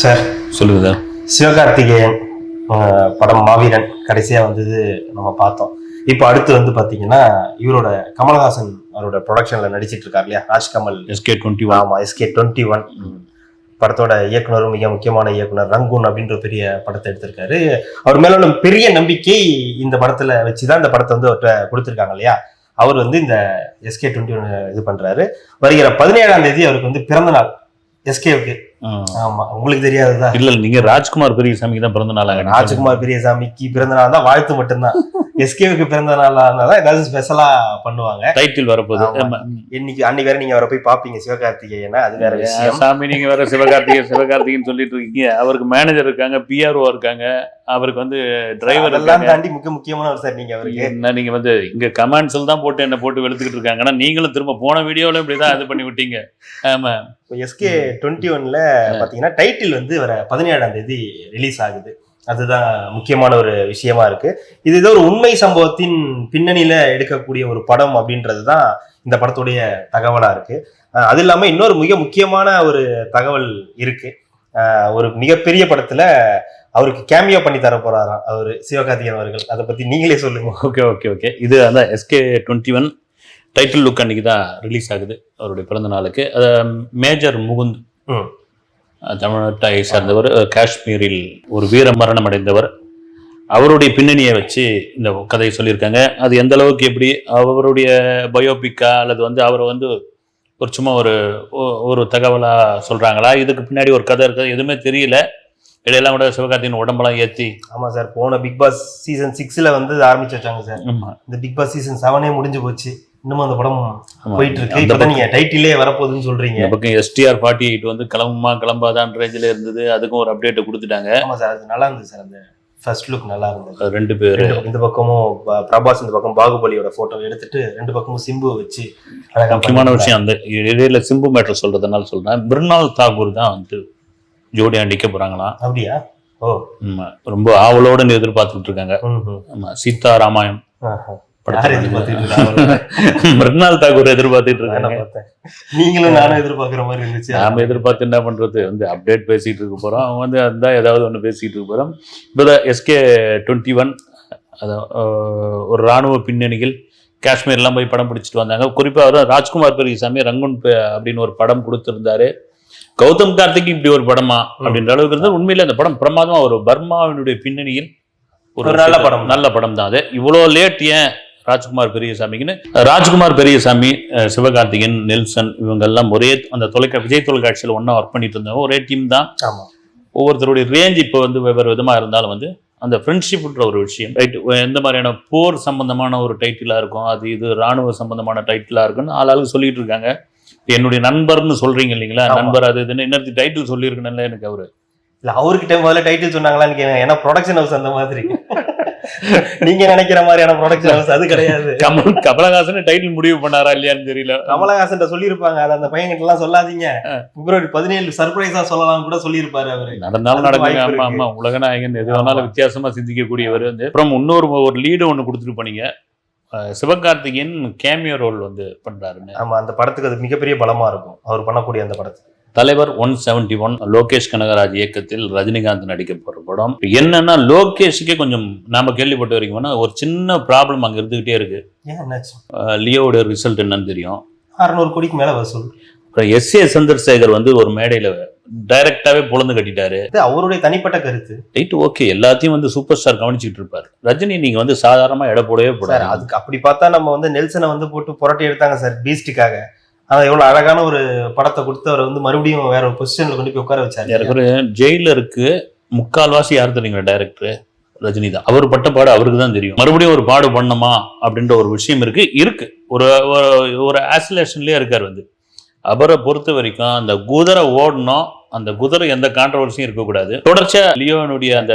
Sir சொல்லுங்க sir. Sivakarthikeyan படம் மாவீரன் கடைசியா வந்தது நம்ம பார்த்தோம். இப்போ அடுத்து வந்து பாத்தீங்கன்னா இவரோட கமலஹாசன் அவரோட ப்ரொடக்ஷன்ல நடிச்சிட்டு இருக்காரு இல்லையா? ராஜ்கமல். SK twenty one. ஆமா எஸ்கே டுவெண்ட்டி ஒன். படத்தோட இயக்குனரும் மிக முக்கியமான இயக்குனர் ரங்கூன் அப்படின்ற பெரிய படத்தை எடுத்திருக்காரு. அவர் மேல பெரிய நம்பிக்கை இந்த படத்துல வச்சுதான் இந்த படத்தை வந்து அவர்கிட்ட கொடுத்திருக்காங்க இல்லையா? அவர் வந்து இந்த எஸ்கே டுவெண்ட்டி ஒன் இது பண்றாரு. வருகிற பதினேழாம் தேதி அவருக்கு வந்து பிறந்த நாள் எஸ்கேவுக்கு ஆமா உங்களுக்கு தெரியாதுதான் இல்ல நீங்க ராஜ்குமார் பெரியசாமிக்கு தான் பிறந்த நாளாக ராஜ்குமார் பெரியசாமிக்கு பிறந்த நாள் தான் வாழ்த்து மட்டும்தான். எஸ்கேவுக்கு பிறந்த நாள் தான் ஏதாவது ஸ்பெஷலா பண்ணுவாங்க. டைட்டில் வரப்போகுது. இன்னைக்கு அன்னைக்கு வேற நீங்க அவரை போய் பாப்பீங்க சிவகார்த்திகேயனா? அது வேற விஷயம். சாமி நீங்க வேற சிவகார்த்திகேயன் சிவகார்த்திகேயன் சொல்லிட்டு இருக்கீங்க. அவருக்கு மேனேஜர் இருக்காங்க பிஆர்ஓ இருக்காங்க. அவருக்கு வந்து டிரைவர் இருக்காங்க. தாண்டி முக்கிய முக்கியமானவர் சார் நீங்க அவருக்கு. என்ன நீங்க வந்து இங்க கமெண்ட்ஸ்ல தான் போட்டு என்ன போட்டு வெளுத்துக்கிட்டு இருக்காங்க. ஆனா நீங்களும் திரும்ப போன வீடியோல இப்படிதான் இது பண்ணி விட்டீங்க. ஆமா. எஸ்கே டுவெண்ட்டி ஒன்ல பாத்தீங்கன்னா டைட்டில் வந்து வர பதினேழாம் தேதி ரிலீஸ் ஆகுது. அதுதான் முக்கியமான ஒரு விஷயமா இருக்கு. இது ஏதோ ஒரு உண்மை சம்பவத்தின் பின்னணியில எடுக்கக்கூடிய ஒரு படம் அப்படின்றது தான் இந்த படத்துடைய தகவலா இருக்கு. அது இல்லாம இன்னொரு மிக முக்கியமான ஒரு தகவல் இருக்கு. ஒரு மிகப்பெரிய படத்துல அவருக்கு கேமியோ பண்ணி தர போறாராம் அவரு சிவகார்த்திகேயன் அவர்கள். அதை பத்தி நீங்களே சொல்லுங்க. Okay okay okay. இது அதான் SK twenty one title look அன்னைக்கு தான் ரிலீஸ் ஆகுது. அவருடைய பிறந்த நாளுக்கு. மேஜர் முகுந்த் தமிழ்நாட்டை சார்ந்தவர் காஷ்மீரில் ஒரு வீர மரணம் அடைந்தவர். அவருடைய பின்னணியை வச்சு இந்த கதையை சொல்லியிருக்காங்க. அது எந்த அளவுக்கு எப்படி அவருடைய பயோபிக்கா அல்லது வந்து அவரை வந்து ஒரு சும்மா ஒரு ஒரு தகவலா சொல்றாங்களா? இதுக்கு பின்னாடி ஒரு கதை இருக்குது. எதுவுமே தெரியல. இடையெல்லாம் கூட சிவகார்த்தியின் உடம்பெல்லாம் ஏத்தி. ஆமா சார் போன பிக் பாஸ் சீசன் சிக்ஸ்ல வந்து ஆரம்பிச்சு வச்சாங்க சார். ஆமா. இந்த பிக் பாஸ் சீசன் செவனே முடிஞ்சு போச்சு. இன்னும் அந்த படம். போயிட்டு இருக்கு. இப்பதான் நீங்க டைட்டிலே வரப்போகுதுன்னு சொல்றீங்க. பக்கம் எஸ்டிஆர் ஃபார்ட்டி எயிட் வந்து கிளம்புமா கிளம்பாதான் ரேஞ்சில் இருந்தது. அதுக்கும் ஒரு அப்டேட் கொடுத்துட்டாங்க. ஆமா சார் அது நல்லா இருந்தது சார் அந்த ஃபர்ஸ்ட் லுக் நல்லா இருந்தது. ரெண்டு பேர். இந்த பக்கமும் பிரபாஸ் இந்த பக்கம் பாகுபலியோட போட்டோ எடுத்துட்டு ரெண்டு பக்கமும் சிம்பு வச்சு முக்கியமான. விஷயம் அந்த இடையில சிம்பு மேட்டர் சொல்றதுனால சொல்றேன். மிருனால் தாகூர் தான் வந்து ஜோடியா நிக்க போறாங்களாம் அப்படியா? ஓ. ரொம்ப ஆவலோட எதிர்பார்த்துட்டு இருக்காங்க. ஆமா சீதா ராமாயணம். யார் எதிர்பார்த்துட்டு? மிருனால் தாகூர் எதிர்பார்த்துட்டு இருக்காங்க பார்த்தேன். நீங்களும் நானும் எதிர்பார்க்கிற மாதிரி இருந்துச்சு. நாம எதிர்பார்த்து என்ன பண்றது? வந்து அப்டேட் பேசிட்டு இருக்க போறோம். அவங்க வந்து அந்த ஏதாவது ஒன்று பேசிட்டு இருக்க போறோம். இப்போதான் எஸ்கே டுவெண்ட்டி ஒன் ஒரு ராணுவ பின்னணியில் காஷ்மீர்லாம் போய் படம் பிடிச்சிட்டு வந்தாங்க. குறிப்பாக அவர் ராஜ்குமார் பெரியசாமி ரங்குன் அப்படின்னு ஒரு படம் கொடுத்திருந்தாரு. கௌதம் கார்த்திக் இப்படி ஒரு படமா அப்படின்ற அளவுக்கு இருந்தால் உண்மையில அந்த படம் பிரமாதமா ஒரு பர்மாவினுடைய பின்னணியில் ஒரு நல்ல படம். நல்ல படம் தான் அது இவ்வளோ லேட் ஏன் ராஜ்குமார் பெரியசாமிக்குன்னு ராஜ்குமார் பெரியசாமி சிவகார்த்திகேயன் நெல்சன் இவங்க எல்லாம் ஒரே அந்த தொலைக்கா விஜய் தொலைக்காட்சியில் ஒன்றா ஒர்க் பண்ணிட்டு இருந்தாங்க ஒரே டீம் தான். ஆமா. ஒவ்வொருத்தருடைய ரேஞ்ச் இப்போ வந்து வெவ்வேறு விதமாக இருந்தாலும் வந்து அந்த ஃப்ரெண்ட்ஷிப்ன்ற ஒரு விஷயம் ரைட் எந்த மாதிரியான போர் சம்பந்தமான ஒரு டைட்டிலாக இருக்கும் அது இது ராணுவ சம்பந்தமான டைட்டிலாக இருக்குன்னு ஆளாளுக்கு சொல்லிட்டு இருக்காங்க. என்னுடைய நண்பர்னு சொல்றீங்க இல்லைங்களா. நண்பர் அது இதுன்னு இன்னொரு டைட்டில் சொல்லியிருக்கணும்ல எனக்கு அவரு. இல்ல அவர்கிட்ட முதல்ல டைட்டில் சொன்னாங்களான்னு கேட்க ஏன்னா ப்ரொடக்ஷன் ஹவுஸ் அந்த மாதிரி. நீங்க நினைக்கிற மாதிரியான ப்ரொடக்ஷன் ஹவுஸ் அது கிடையாது. கமல் கமலஹாசன் டைட்டில் முடிவு பண்ணாரா இல்லையான்னு தெரியல. கமலஹாசன் சொல்லியிருப்பாங்க. அதை அந்த பையன்கிட்ட எல்லாம் சொல்லாதீங்க பிப்ரவரி பதினேழு சர்ப்ரைஸா சொல்லலாம் கூட சொல்லியிருப்பாரு அவரு. நடந்தாலும் நடக்குங்க ஆமா. ஆமா. உலக நாயகன் எது. வேணாலும் வித்தியாசமா சிந்திக்கக்கூடியவர் வந்து. அப்புறம் இன்னொரு ஒரு லீடு ஒன்று கொடுத்துட்டு போனீங்க. சிவகார்த்திகேயன் கேமியோ ரோல் வந்து பண்றாருன்னு. ஆமா அந்த படத்துக்கு அது மிகப்பெரிய பலமா இருக்கும். அவர் பண்ணக்கூடிய அந்த படத்துக்கு. Thalaivar one seventy one Lokesh Kanagaraj இயக்கத்தில் ரஜினிகாந்த் நடிக்க போற படம். என்னன்னா லோகேஷுக்கே கொஞ்சம் நாம கேள்விப்பட்ட வரைக்கும் ஒரு சின்ன ப்ராப்ளம் அங்க இருந்துகிட்டே இருக்கு. லியோவோட ரிசல்ட் என்னன்னு தெரியும். அறுநூறு கோடிக்கு மேல வசூல். அப்புறம் எஸ் ஏ சந்திரசேகர் வந்து ஒரு மேடையில டைரக்டாவே பொழந்து கட்டிட்டாரு. அவருடைய தனிப்பட்ட கருத்து. ரைட் ஓகே எல்லாத்தையும் வந்து சூப்பர் ஸ்டார் கவனிச்சிட்டு இருப்பாரு. ரஜினி நீங்க வந்து சாதாரணமா எடை போடவே போடாது அதுக்கு அப்படி பார்த்தா நம்ம வந்து நெல்சனை வந்து போட்டு புரட்டி எடுத்தாங்க சார் பீஸ்டுக்காக ஆனா எவ்வளவு அழகான ஒரு படத்தை கொடுத்து அவரை வந்து மறுபடியும் வேற ஒரு பொசிஷன்ல கொண்டு போய் உட்கார வச்சாரு. எனக்கு ஜெயிலருக்கு முக்கால்வாசி யார் தெரியுங்களா டைரக்டர் ரஜினி தான் அவர் பட்ட பாடு அவருக்கு தான் தெரியும். மறுபடியும் ஒரு பாடு பண்ணணுமா அப்படின்ற ஒரு விஷயம் இருக்கு. இருக்கு. ஒரு ஒரு- ஒரு ஆசிலேஷன்லயே இருக்காரு வந்து. அவரை பொறுத்த வரைக்கும் அந்த குதிரை ஓடணும். அந்த குதிரை எந்த கான்ட்ரவர்சியும் இருக்கக்கூடாது. தொடர்ச்சியா லியோனுடைய அந்த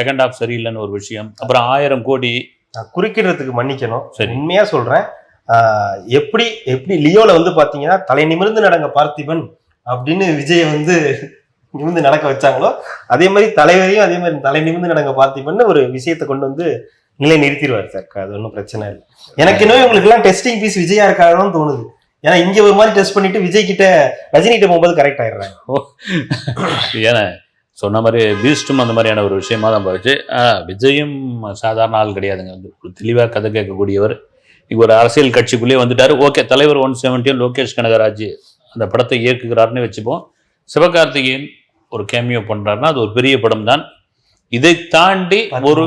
செகண்ட் ஹாஃப் சரியில்லைன்னு ஒரு விஷயம். அப்புறம் ஆயிரம் கோடி குறுக்கிடுறதுக்கு மன்னிக்கணும். உண்மையா சொல்றேன். எப்படி எப்படி லியோல வந்து பாத்தீங்கன்னா தலை நிமிர்ந்து நடங்க பார்த்திபன் அப்படின்னு விஜய் வந்து நிமிர்ந்து நடக்க வச்சாங்களோ அதே மாதிரி தலைவரையும் அதே மாதிரி தலை நிமிர்ந்து நடங்க பார்த்திபன் ஒரு விஷயத்தை கொண்டு வந்து நிலை நிறுத்திடுவார் சார். அது ஒன்றும் பிரச்சனை இல்லை. எனக்கு இன்னும் உங்களுக்கு எல்லாம் டெஸ்டிங் பீஸ் விஜயா இருக்காங்கன்னு தோணுது. ஏன்னா இங்க ஒரு மாதிரி டெஸ்ட் பண்ணிட்டு விஜய் கிட்ட ரஜினி கிட்ட போகும்போது கரெக்ட் ஆயிடுறாங்க. ஏன்னா சொன்ன மாதிரி பீஸ்டும் அந்த மாதிரியான ஒரு விஷயமா தான் போச்சு. ஆஹ் விஜயும் சாதாரண ஆள் கிடையாதுங்க. வந்து ஒரு தெளிவாக கதை கேட்கக்கூடியவர். ஒரு அரசியல் கட்சிக்குள்ளேயே வந்துட்டாரு. ஓகே தலைவர் ஒன் செவன்ட்டியும் லோகேஷ் கனகராஜ் அந்த படத்தை இயக்குகிறாருன்னு வச்சுப்போம். சிவகார்த்திகேயன் ஒரு கேமியோ பண்றாருன்னா அது ஒரு பெரிய படம் தான் இதை தாண்டி ஒரு?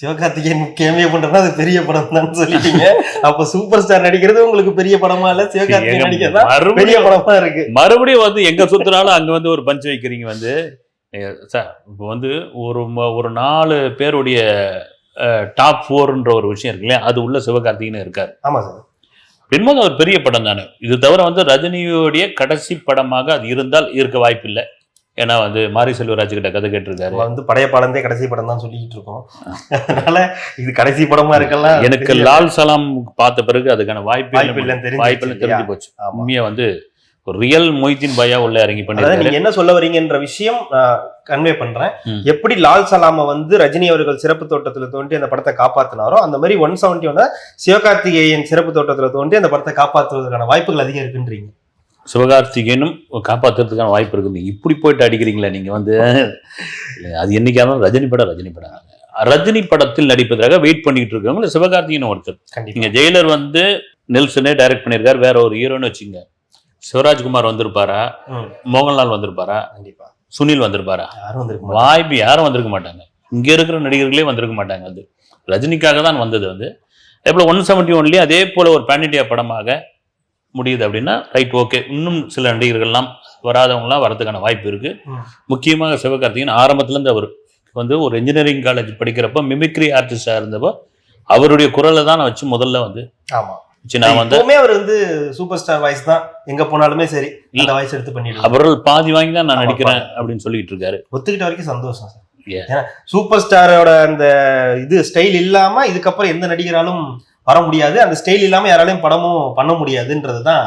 சிவகார்த்திகேயன் கேமியா பண்றதுனா அது பெரிய படம் தான் சொல்லிட்டீங்க. அப்ப சூப்பர் ஸ்டார் நடிக்கிறது உங்களுக்கு பெரிய படமா இல்ல சிவகார்த்திகேயன் நடிக்கிறதா? பெரிய படமா இருக்கு. மறுபடியும் வந்து எங்க சுத்தினாலும் அங்க வந்து ஒரு பஞ்ச் வைக்கிறீங்க வந்து. சார் இப்போ வந்து ஒரு ஒரு நாலு பேருடைய டாப் ஃபோர்ன்ற ஒரு விஷயம் இருக்கு இல்லையா? அது உள்ள சிவகார்த்திகேயன் இருக்காரு. ஆமா சார். பின்பது ஒரு பெரிய படம் தானே. இது தவிர வந்து ரஜினியோடைய கடைசி படமாக அது இருந்தால் இருக்க வாய்ப்பில்லை ஏன்னா வந்து மாரி செல்வராஜ் கிட்ட கதை கேட்டிருக்காரு. வந்து பழைய படந்தே கடைசி படம் தான் சொல்லிட்டு இருக்கோம். அதனால இது கடைசி படமா இருக்கலாம் எனக்கு லால் சலாம் பார்த்த பிறகு அதுக்கான வாய்ப்பு வாய்ப்பு இல்லைன்னு தெரிஞ்சு? போச்சு. உண்மையா வந்து ரியல் மொய்தீன் பாயா உள்ள இறங்கி நீங்க என்ன சொல்ல வரீங்கன்ற விஷயம் கன்வே பண்றேன். எப்படி லால் சலாம வந்து ரஜினி அவர்கள் சிறப்பு தோட்டத்துல தோண்டி அந்த படத்தை காப்பாத்தினாரோ அந்த மாதிரி ஒன் செவன்டி ஒன்னா சிவகார்த்திகேயன் சிறப்பு தோட்டத்துல தோண்டி அந்த படத்தை காப்பாத்துவதற்கான வாய்ப்புகள் அதிகம் இருக்குன்றீங்க. சிவகார்த்திகேயனும் காப்பாத்துறதுக்கான வாய்ப்பு இருக்குது இப்படி போயிட்டு அடிக்கிறீங்களே நீங்க வந்து. அது என்னைக்காலும் ரஜினி படம் ரஜினி படம். ரஜினி படத்தில் நடிப்பதற்காக வெயிட் பண்ணிட்டு இருக்கவங்க சிவகார்த்திகேயன் ஒருத்தர். நீங்க ஜெயிலர் வந்து நெல்சனே டைரக்ட் பண்ணியிருக்காரு. வேற ஒரு ஹீரோன்னு வச்சுங்க சிவராஜ்குமார் வந்திருப்பாரா? மோகன்லால் வந்திருப்பாரா? கண்டிப்பா. சுனில் வந்திருப்பாரா. வாய்ப்பு யாரும் வந்திருக்க மாட்டாங்க. இங்க இருக்கிற நடிகர்களே வந்திருக்க மாட்டாங்க அது. ரஜினிக்காக தான் வந்தது வந்து அதே போல ஒன் செவன்டி ஒன்லயே அதே போல ஒரு பேன் இண்டியா படமாக முடியுது அப்படின்னா ரைட் ஓகே இன்னும் சில நடிகர்கள்லாம் வராதவங்கலாம் வரதுக்கான வாய்ப்பு இருக்கு. முக்கியமாக சிவகார்த்திகேயன் ஆரம்பத்துல இருந்து அவர் வந்து ஒரு இன்ஜினியரிங் காலேஜ் படிக்கிறப்ப மிமிக்ரி ஆர்டிஸ்டா இருந்தப்போ அவருடைய குரலை தான் நான் வச்சு முதல்ல வந்து ஆமா. நான் வந்து எப்பவுமே அவர் வந்து சூப்பர் ஸ்டார் வாய்ஸ் தான். எங்க போனாலுமே சரி அந்த வாய்ஸ் எடுத்து பண்ணிடுவாங்க அவர்கள் பாதி வாங்கி தான் நான் நடிக்கிறேன் அப்படின்னு சொல்லிட்டு இருக்காரு. ஒத்துக்கிட்ட வரைக்கும் சந்தோஷம் சார். ஏன்னா சூப்பர் ஸ்டாரோட அந்த இது ஸ்டைல் இல்லாம இதுக்கப்புறம் எந்த நடிகராலும் வர முடியாது. அந்த ஸ்டைல் இல்லாம யாராலையும் படமும் பண்ண முடியாதுன்றது தான்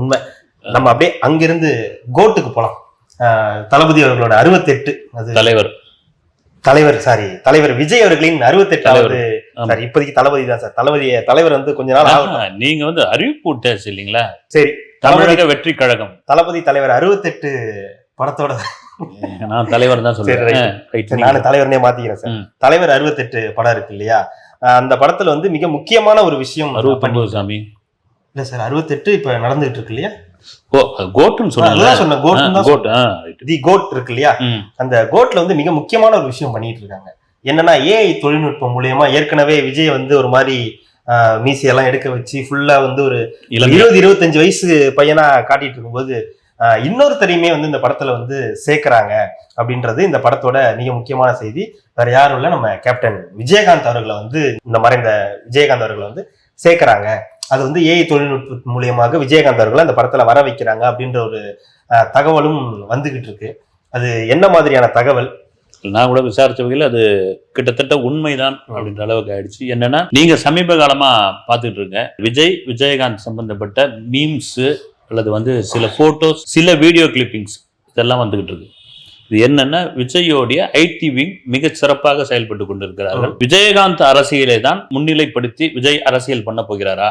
உண்மை. நம்ம அப்படியே அங்கிருந்து கோட்டுக்கு போலாம். தளபதி அவர்களோட அறுபத்தெட்டு அது தலைவர். தலைவர் சாரி தலைவர் விஜய் அவர்களின் அறுபத்தெட்டாவது ஆமா. சாரி இப்போதைக்கு தளபதி தான் சார் தளபதி தலைவர் வந்து கொஞ்ச நாள் ஆஹா, நீங்க வந்து அறிவிப்பு விட்டாச்சு இல்லைங்களா? சரி தமிழக வெற்றி கழகம். தளபதி தலைவர் அறுபத்தெட்டு படத்தோட நான் தலைவர் தான் சொல்றேன். நானு தலைவர்னே மாத்திக்கிறேன் சார். தலைவர் அறுபத்தெட்டு படம் இருக்கு இல்லையா? அந்த படத்துல வந்து மிக முக்கியமான ஒரு விஷயம் அறுபத்தொன்பது சாமி. இல்ல சார் அறுபத்தெட்டு இப்ப நடந்துகிட்டு இருக்கு இல்லையா? கோட்டுன்னு சொன்னாங்க. கோட் தி கோட் இருக்கு இல்லையா? அந்த கோட்ல வந்து மிக முக்கியமான ஒரு விஷயம் பண்ணிட்டு இருக்காங்க. என்னன்னா ஏஐ தொழில்நுட்பம் மூலியமா ஏற்கனவே விஜய் வந்து ஒரு மாதிரி ஆஹ், மீசையெல்லாம் எடுக்க வச்சு ஃபுல்லா வந்து ஒரு இருபது இருபத்தஞ்சு வயசு பையனா காட்டிட்டு இருக்கும்போது இன்னொருத்தரையுமே வந்து இந்த படத்துல வந்து சேர்க்கறாங்க அப்படின்றது இந்த படத்தோட மிக முக்கியமான செய்தி. வேற யாரும் இல்ல நம்ம கேப்டன் விஜயகாந்த் அவர்களை வந்து இந்த மறைந்த விஜயகாந்த் அவர்களை வந்து சேர்க்கறாங்க. அது வந்து ஏஐ தொழில்நுட்பம் மூலியமாக விஜயகாந்த் அவர்களை அந்த படத்தில் வர வைக்கிறாங்க அப்படின்ற ஒரு தகவலும் வந்துகிட்டு இருக்கு. அது என்ன மாதிரியான தகவல்? நான் கூட விசாரிச்ச வகையில் அது கிட்டத்தட்ட உண்மைதான் அப்படின்ற அளவுக்கு ஆயிடுச்சு. என்னன்னா நீங்க சமீப காலமா பார்த்துட்டு இருங்க. விஜய் விஜயகாந்த் சம்பந்தப்பட்ட மீம்ஸ் அல்லது வந்து சில போட்டோஸ் சில வீடியோ கிளிப்பிங்ஸ் இதெல்லாம் வந்துகிட்டு இருக்கு. இது என்னன்னா விஜயோடைய ஐடி விங் மிக சிறப்பாக செயல்பட்டு கொண்டிருக்கிறார்கள். விஜயகாந்த் அரசியலை தான் முன்னிலைப்படுத்தி விஜய் அரசியல் பண்ண போகிறாரா.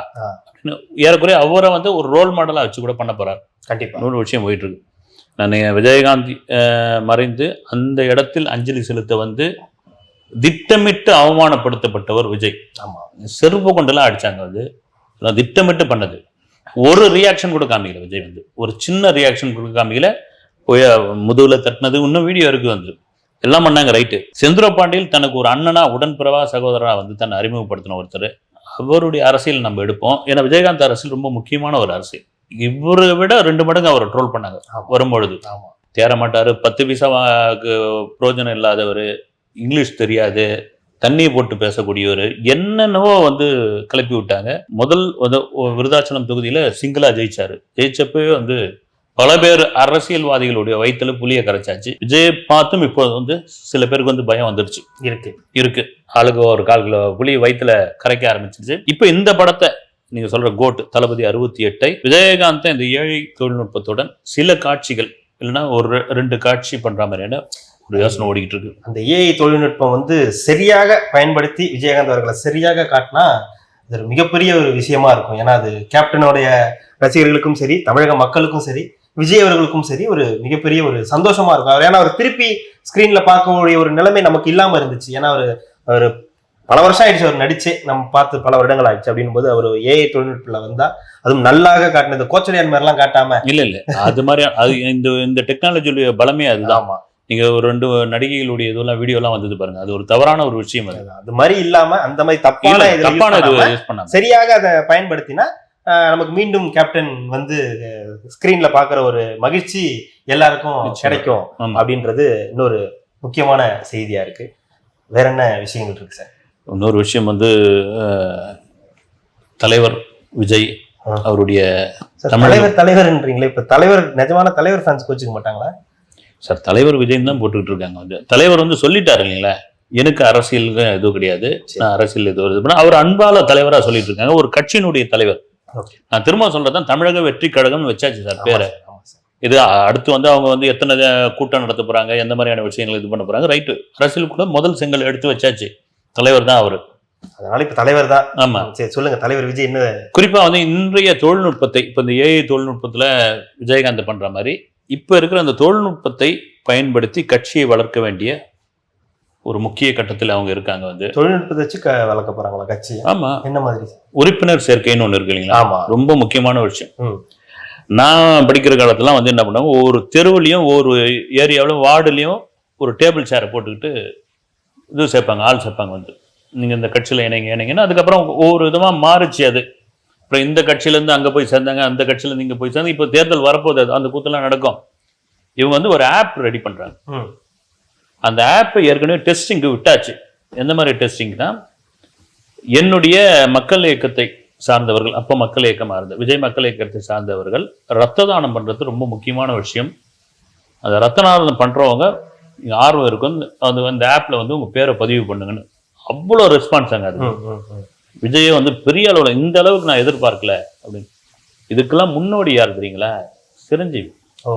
அப்படின்னு ஏறக்குறைய அவரை வந்து ஒரு ரோல் மாடலா வச்சு கூட பண்ண போறார். கண்டிப்பா. இன்னொரு விஷயம் போயிட்டு இருக்கு. நான் விஜயகாந்த் மறைந்து அந்த இடத்தில் அஞ்சலி செலுத்த வந்து திட்டமிட்டு அவமானப்படுத்தப்பட்டவர் விஜய். ஆமா. செருப்பு கொண்டெல்லாம் அடிச்சாங்க வந்து. திட்டமிட்டு பண்ணது. ஒரு ரியாக்ஷன் கூட காமிக்கல விஜய் வந்து. ஒரு சின்ன ரியாக்ஷன் கூட காமிக்கல. போய் முதுகுல தட்டினது இன்னும் வீடியோ இருக்கு வந்து. எல்லாம் பண்ணாங்க ரைட்டு செந்துர பாண்டியில் தனக்கு ஒரு அண்ணனா உடன்பிறவா சகோதரா வந்து தன்னை அறிமுகப்படுத்தின ஒருத்தர். அவருடைய அரசியல் நம்ம எடுப்போம். ஏன்னா விஜயகாந்த் அரசியல் ரொம்ப முக்கியமான ஒரு அரசியல். இவரை விட ரெண்டு மடங்கு அவரை ட்ரோல் பண்ணாங்க. வரும்பொழுது. தேர மாட்டாரு பத்து பைசாவுக்கு பிரயோஜனம் இல்லாதவர் இங்கிலீஷ் தெரியாது தண்ணி போட்டு பேசக்கூடியவர் என்னென்னவோ வந்து கிளப்பி விட்டாங்க. முதல் விருதாச்சலம் தொகுதியில சிங்கிளா ஜெயிச்சாரு. ஜெயிச்சப்பவே வந்து பல பேர் அரசியல்வாதிகளுடைய வயித்துல புளிய கரைச்சாச்சு. விஜய் பார்த்தும் இப்போ வந்து சில பேருக்கு வந்து பயம் வந்துருச்சு. இருக்கு. இருக்கு. ஆளுக்கு ஒரு கால் கிலோ புளி வயித்துல கரைக்க ஆரம்பிச்சிருச்சு. இப்போ இந்த படத்தை நீங்க சொல்ற கோட் தளபதி அறுபத்தி எட்டை விஜயகாந்த் இந்த ஏழை தொழில்நுட்பத்துடன் சில காட்சிகள் இல்லைன்னா ஒரு ரெண்டு காட்சி பண்ற மாதிரியான ஒரு யோசனை ஓடிக்கிட்டு இருக்கு. அந்த ஏஐ தொழில்நுட்பம் வந்து சரியாக பயன்படுத்தி விஜயகாந்த் அவர்களை சரியாக காட்டினா அது ஒரு மிகப்பெரிய ஒரு விஷயமா இருக்கும். ஏன்னா அது கேப்டனுடைய ரசிகர்களுக்கும் சரி தமிழக மக்களுக்கும் சரி விஜய் அவர்களுக்கும் சரி ஒரு மிகப்பெரிய ஒரு சந்தோஷமா இருக்கும். அவர் ஏன்னா அவர் திருப்பி ஸ்கிரீன்ல பார்க்கக்கூடிய ஒரு நிலைமை நமக்கு இல்லாம இருந்துச்சு. ஏன்னா அவர் அவர் பல வருஷம் ஆயிடுச்சு அவர் நடிச்சே. நம்ம பார்த்து பல வருடங்கள் ஆயிடுச்சு அப்படின்னும் போது அவர் ஏஐ தொழில்நுட்பத்துல வந்தா அதுவும் நல்லாக காட்டினது கோச்சடையான் மாதிரிலாம் காட்டாம. இல்ல இல்ல. அது மாதிரி அது இந்த இந்த டெக்னாலஜியுடைய பலமே அதுதான். நீங்க ஒரு ரெண்டு நடிகைகளுடைய இதெல்லாம் வீடியோலாம் வந்தது பாருங்க. அது ஒரு தவறான ஒரு விஷயம் அது. அது மாதிரி இல்லாம அந்த மாதிரி தப்பான தப்பான சரியாக அதை பயன்படுத்தினா நமக்கு மீண்டும் கேப்டன் வந்து ஸ்கிரீன்ல பாக்குற ஒரு மகிழ்ச்சி எல்லாருக்கும். கிடைக்கும். அப்படின்றது இன்னொரு முக்கியமான செய்தியா இருக்கு வேற என்ன விஷயங்கள் இருக்கு சார் இன்னொரு விஷயம் வந்து தலைவர் விஜய். அவருடைய தலைவர் தலைவர்ன்றீங்களே இப்ப தலைவர் நிஜமான தலைவர் ஃபேன்ஸ் கோச்சுக்க மாட்டாங்களா சார் தலைவர் விஜய் தான் போட்டுக்கிட்டு இருக்காங்க வந்து தலைவர் வந்து சொல்லிட்டாரு இல்லைங்களா எனக்கு அரசியலுக்கு எதுவும் கிடையாது. நான் அரசியல் எதுவும் அவர் அன்பால தலைவரா சொல்லிட்டு இருக்காங்க ஒரு கட்சியினுடைய தலைவர் நான் திரும்ப சொல்றதான் தமிழக வெற்றி கழகம் வச்சாச்சு சார் பேரை. இது அடுத்து வந்து அவங்க வந்து எத்தனை கூட்டம் நடத்த போறாங்க எந்த மாதிரியான விஷயங்கள் இது பண்ண போறாங்க ரைட்டு. அரசியல் கூட முதல் செங்கல் எடுத்து வச்சாச்சு. தலைவர் தான் அவரு. அதனால இப்ப தலைவர் தான். ஆமா. சரி சொல்லுங்க தலைவர் விஜய் என்ன? குறிப்பா வந்து இன்றைய தொழில்நுட்பத்தை இப்போ இந்த ஏஐ தொழில்நுட்பத்துல விஜயகாந்த் பண்ற மாதிரி இப்ப இருக்கிற அந்த தொழில்நுட்பத்தை பயன்படுத்தி கட்சியை வளர்க்க வேண்டிய ஒரு முக்கிய கட்டத்தில் அவங்க இருக்காங்க வந்து. தொழில்நுட்பத்தை வச்சு வளர்க்க போறாங்களா கட்சி? ஆமா. என்ன மாதிரி? உறுப்பினர் சேர்க்கைன்னு ஒண்ணு இருக்கு இல்லைங்களா? ஆமா. ரொம்ப முக்கியமான விஷயம். நான் படிக்கிற காலத்துலாம் வந்து என்ன பண்ணுவாங்க ஒவ்வொரு தெருவுலையும் ஒவ்வொரு ஏரியாவிலும் வார்டுலையும் ஒரு டேபிள் சேரை போட்டுக்கிட்டு இது சேர்ப்பாங்க ஆள் சேர்ப்பாங்க வந்து. நீங்க இந்த கட்சியில இணைங்க இணைங்கன்னா அதுக்கப்புறம் ஒவ்வொரு விதமா மாறுச்சு அது. அப்புறம் இந்த கட்சியில இருந்து அங்க போய் சேர்ந்தாங்க அந்த கட்சியில இருந்து இங்க போய் சேர்ந்து இப்போ தேர்தல் வரப்போகுது அது அந்த கூத்தெல்லாம் நடக்கும். இவங்க வந்து ஒரு ஆப் ரெடி பண்றாங்க. ம். அந்த ஆப்பை ஏற்கனவே டெஸ்டிங்க்கு விட்டாச்சு. எந்த மாதிரி டெஸ்டிங்னா என்னுடைய மக்கள் இயக்கத்தை சார்ந்தவர்கள் அப்போ மக்கள் இயக்கமாக இருந்த விஜய் மக்கள் இயக்கத்தை சார்ந்தவர்கள் ரத்த தானம் பண்ணுறது ரொம்ப முக்கியமான விஷயம். அந்த ரத்த தானம் பண்ணுறவங்க ஆர்வம் இருக்கும். அது அந்த ஆப்பில் வந்து உங்கள் பேரை பதிவு பண்ணுங்கன்னு. அவ்வளோ ரெஸ்பான்ஸ் அங்கே அது. விஜயை வந்து பெரிய அளவில் இந்த அளவுக்கு நான் எதிர்பார்க்கல அப்படின்னு. இதுக்கெல்லாம் முன்னோடி யார் தெரியுங்களா? சிரஞ்சீவி. ஓ.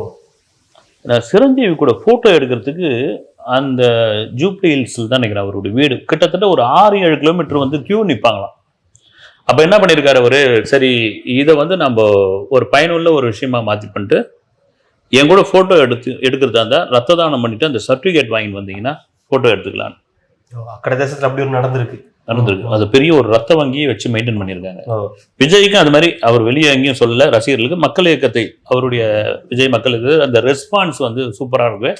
நான் சிரஞ்சீவி கூட ஃபோட்டோ எடுக்கிறதுக்கு அந்த ஜூப்ளி ஹில்ஸில் தான் நினைக்கிறேன் அவருடைய வீடு. கிட்டத்தட்ட ஒரு ஆறு ஏழு கிலோமீட்டர் வந்து கியூ நிற்பாங்களாம் அப்போ என்ன பண்ணியிருக்காரு அவரு? சரி இதை வந்து நம்ம ஒரு பயனுள்ள ஒரு விஷயமா மாற்றி பண்ணிட்டு என் கூட ஃபோட்டோ எடுத்து எடுக்கிறதா இருந்தால் ரத்த தானம் பண்ணிட்டு அந்த சர்டிஃபிகேட் வாங்கிட்டு வந்தீங்கன்னா ஃபோட்டோ எடுத்துக்கலான்னு அக்கடை தேசத்தில் அப்படி ஒரு நடந்திருக்கு. நடந்திருக்கு. அது பெரிய ஒரு ரத்த வங்கியை வச்சு மெயின்டைன் பண்ணியிருக்காங்க. விஜய்க்கும் அது மாதிரி அவர் வெளியே எங்கேயும் சொல்லல ரசிகர்களுக்கு மக்கள் இயக்கத்தை அவருடைய விஜய் மக்கள் இயக்கத்தை அந்த ரெஸ்பான்ஸ் வந்து சூப்பரா இருக்கு.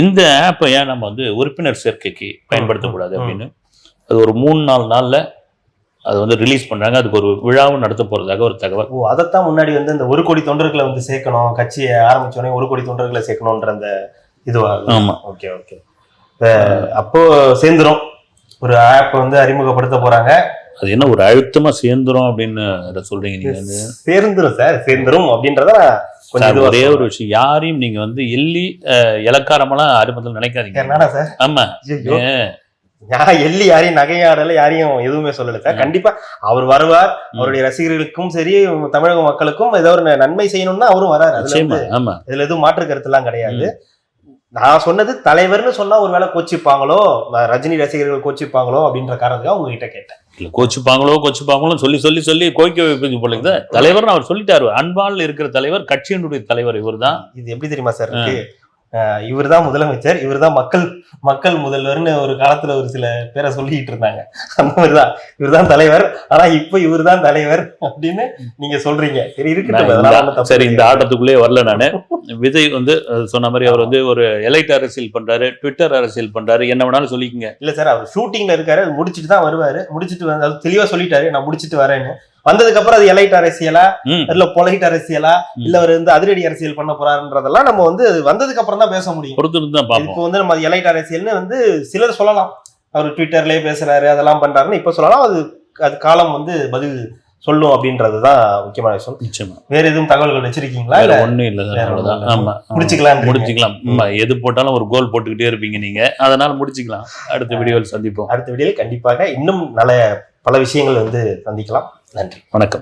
இந்த ஆப்பை ஏன் நம்ம வந்து உறுப்பினர் சேர்க்கைக்கு பயன்படுத்தக்கூடாது. அப்படின்னு அது ஒரு மூணு நாலு நாள்ல அது வந்து ரிலீஸ் பண்றாங்க. அதுக்கு ஒரு விழாவும் நடத்த போறதாக ஒரு தகவல். ஓ அதைத்தான் முன்னாடி வந்து இந்த ஒரு கோடி தொண்டர்களை வந்து சேர்க்கணும் கட்சியை ஆரம்பிச்ச உடனே ஒரு கோடி தொண்டர்களை சேர்க்கணும்ன்ற அந்த இதுவா? ஆமா. Okay okay. அப்போ சேர்ந்துரும். ஒரு ஆப் வந்து அறிமுகப்படுத்த போறாங்க. அது என்ன ஒரு அழுத்தமா சேர்ந்துரும் அப்படின்னு சொல்றீங்க நீங்க வந்து? சேர்ந்துரும் சார் சேர்ந்துரும் அப்படின்றத கொஞ்சம் ஒரே ஒரு. விஷயம் யாரையும் நீங்க வந்து எள்ளி இலக்காரமெல்லாம் ஆரம்பத்தில் நினைக்காதீங்க. என்னடா சார்? ஆமா. நான் எள்ளி யாரையும் நகையாடல யாரையும் எதுவுமே சொல்லல சார். கண்டிப்பா அவர் வருவார் அவருடைய ரசிகர்களுக்கும் சரி தமிழக மக்களுக்கும் ஏதோ ஒரு நன்மை செய்யணும்னா அவரும் வராரு. அதுல இதுல எதுவும் மாற்று கருத்துலாம் கிடையாது. நான் சொன்னது தலைவர்னு சொன்னா ஒருவேளை கோச்சிப்பாங்களோ? ரஜினி ரசிகர்கள் கோச்சிப்பாங்களோ? அப்படின்ற காரணத்துக்காக உங்ககிட்ட கேட்டேன். இல்ல கோச்சுப்பாங்களோ கோச்சுப்பாங்களோ சொல்லி சொல்லி சொல்லி கோய்க்க வைப்பது போல இருக்குது. தலைவர்னு அவர் சொல்லிட்டாரு. அன்பால் இருக்கிற தலைவர் கட்சியினுடைய தலைவர் இவர்தான். இது எப்படி தெரியுமா சார் இவர் தான் முதலமைச்சர் இவர் தான் மக்கள் மக்கள் முதல்வர்னு ஒரு காலத்துல ஒரு சில பேரை சொல்லிட்டு இருந்தாங்க. அந்த மாதிரிதான். இவர் தான் தலைவர் ஆனா இப்ப இவர் தான் தலைவர் அப்படின்னு நீங்க சொல்றீங்க. சரி இருக்கட்டும். சரி இந்த கிடையாது. ஆட்டத்துக்குள்ளே வரல நானு. விஜய் வந்து சொன்ன மாதிரி அவர் வந்து ஒரு எலைட் அரசியல் பண்றாரு ட்விட்டர் அரசியல் பண்றாரு. என்ன வேணாலும் சொல்லிக்கங்க. இல்ல சார் அவர் ஷூட்டிங்ல இருக்காரு அது முடிச்சிட்டு தான் வருவாரு. முடிச்சிட்டு வந்து அது தெளிவா சொல்லிட்டாரு நான் முடிச்சிட்டு வரேன்னு. வந்ததுக்கு அப்புறம் அது எலைட் அரசியலா இல்ல பொலைட் அரசியலா. இல்ல அவர் வந்து அதிரடி அரசியல் பண்ண போறாருன்றதெல்லாம் நம்ம வந்து அது வந்ததுக்கு அப்புறம் தான் பேச முடியும். தான் இப்போ வந்து நம்ம எலைட் அரசியல்னு வந்து சிலர் சொல்லலாம். அவர் ட்விட்டர்லயே பேசுறாரு அதெல்லாம் பண்றாருன்னு இப்ப சொல்லலாம். அது அது காலம் வந்து பதில் சொல்லும் அப்படின்றதுதான் முக்கியமான விஷயம். நிச்சயமா. வேற எதுவும் தகவல்கள் வச்சிருக்கீங்களா? இல்ல ஒண்ணும் இல்ல அவ்வளவுதான். ஆமா. முடிச்சுக்கலாம். முடிச்சுக்கலாம் எது போட்டாலும் ஒரு கோல் போட்டுக்கிட்டே இருப்பீங்க நீங்க. அதனால முடிச்சுக்கலாம். அடுத்த வீடியோவில் சந்திப்போம். அடுத்த வீடியோவில் கண்டிப்பாக இன்னும் நல்ல பல விஷயங்கள் வந்து சந்திக்கலாம். நன்றி. வணக்கம்.